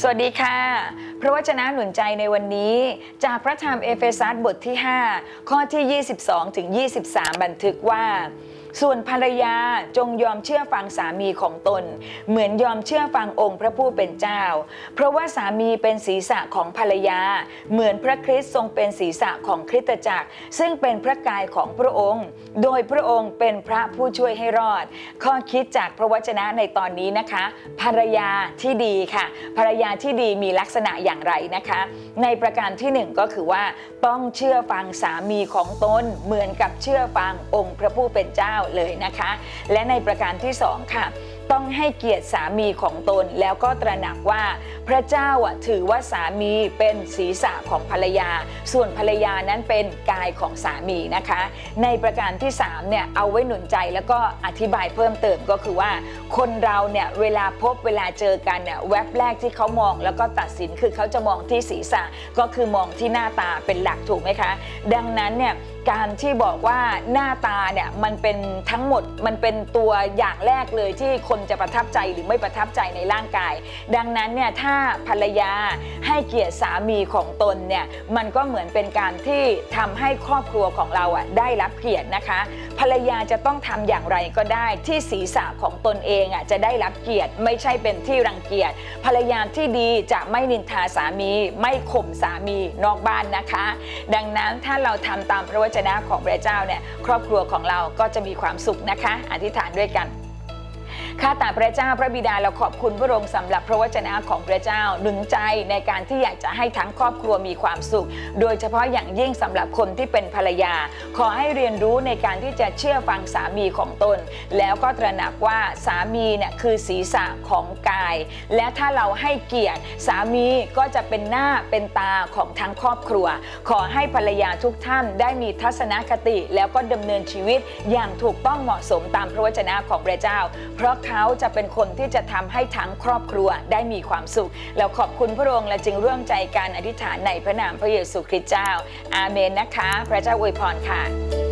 สวัสดีค่ะ พระวจนะหนุนใจในวันนี้ จากพระธรรมเอเฟซัสบทที่ 5 ข้อที่ 22 ถึง 23 บันทึกว่า ส่วนภรรยาจงยอมเชื่อฟังสามีของตน เหมือนยอมเชื่อฟังองค์พระผู้เป็นเจ้า เพราะว่าสามีเป็นศีรษะของภรรยา เหมือนพระคริสต์ทรงเป็นศีรษะของคริสตจักร ซึ่งเป็นพระกายของพระองค์ โดยพระองค์เป็นพระผู้ช่วยให้รอด ข้อคิดจากพระวจนะในตอนนี้นะคะ ภรรยาที่ดีค่ะ ภรรยาที่ดีมีลักษณะอย่างไรนะคะ ในประการที่หนึ่งก็คือว่าต้องเชื่อฟังสามีของตนเหมือนกับเชื่อฟังองค์พระผู้เป็นเจ้าเลยนะคะ และในประการที่สองค่ะ ต้องให้เกียรติสามีของตนแล้วก็ตระหนักว่า พระเจ้าถือว่าสามีเป็นศีรษะของภรรยา ส่วนภรรยานั้นเป็นกายของสามีนะคะ ในประการที่3เนี่ยเอาไว้หนุนใจแล้วก็อธิบายเพิ่มเติมก็คือว่า คนเราเนี่ยเวลาพบเวลาเจอกันเนี่ยแวบแรกที่เขามองแล้วก็ตัดสินคือเขาจะมองที่ศีรษะก็คือมองที่หน้าตาเป็นหลักถูกไหมคะ ดังนั้นเนี่ยการที่บอกว่าหน้าตาเนี่ยมันเป็นทั้งหมดมันเป็นตัวอย่างแรกเลยที่คนจะประทับใจหรือไม่ประทับใจในร่างกาย ดังนั้นเนี่ยถ้าภรรยาให้เกียรติสามีของตนเนี่ยมันก็เหมือนเป็นการที่ทำให้ครอบครัวของเราอะได้รับเกียรตินะคะ ภรรยาจะต้องทำอย่างไรก็ได้ที่ศีรษะของตนเองอะจะได้รับเกียรติไม่ใช่เป็นที่รังเกียจภรรยาที่ดีจะไม่นินทาสามี ไม่ข่มสามีนอกบ้านนะคะ ดังนั้นถ้าเราทำตามพระวจนะของพระเจ้าเนี่ยครอบครัวของเราก็จะมีความสุขนะคะ อธิษฐานด้วยกัน ข้าแต่พระเจ้าพระบิดาเราขอบคุณพระองค์สำหรับพระวจนะของพระเจ้าหนุนใจในการที่อยากจะให้ทั้งครอบครัวมีความสุข โดยเฉพาะอย่างยิ่งสำหรับคนที่เป็นภรรยา ขอให้เรียนรู้ในการที่จะเชื่อฟังสามีของตน แล้วก็ตระหนักว่าสามีเนี่ยคือศีรษะของกาย และถ้าเราให้เกียรติสามีก็จะเป็นหน้าเป็นตาของทั้งครอบครัว ขอให้ภรรยาทุกท่านได้มีทัศนคติแล้วก็ดำเนินชีวิตอย่างถูกต้องเหมาะสมตามพระวจนะของพระเจ้า เพราะเขาจะเป็นคนที่จะทำให้ทั้งครอบครัวได้มีความสุข แล้วขอบคุณพระองค์และจึงร่วมใจการอธิษฐานในพระนามพระเยซูคริสต์เจ้า อาเมนนะคะ พระเจ้าอวยพรค่ะ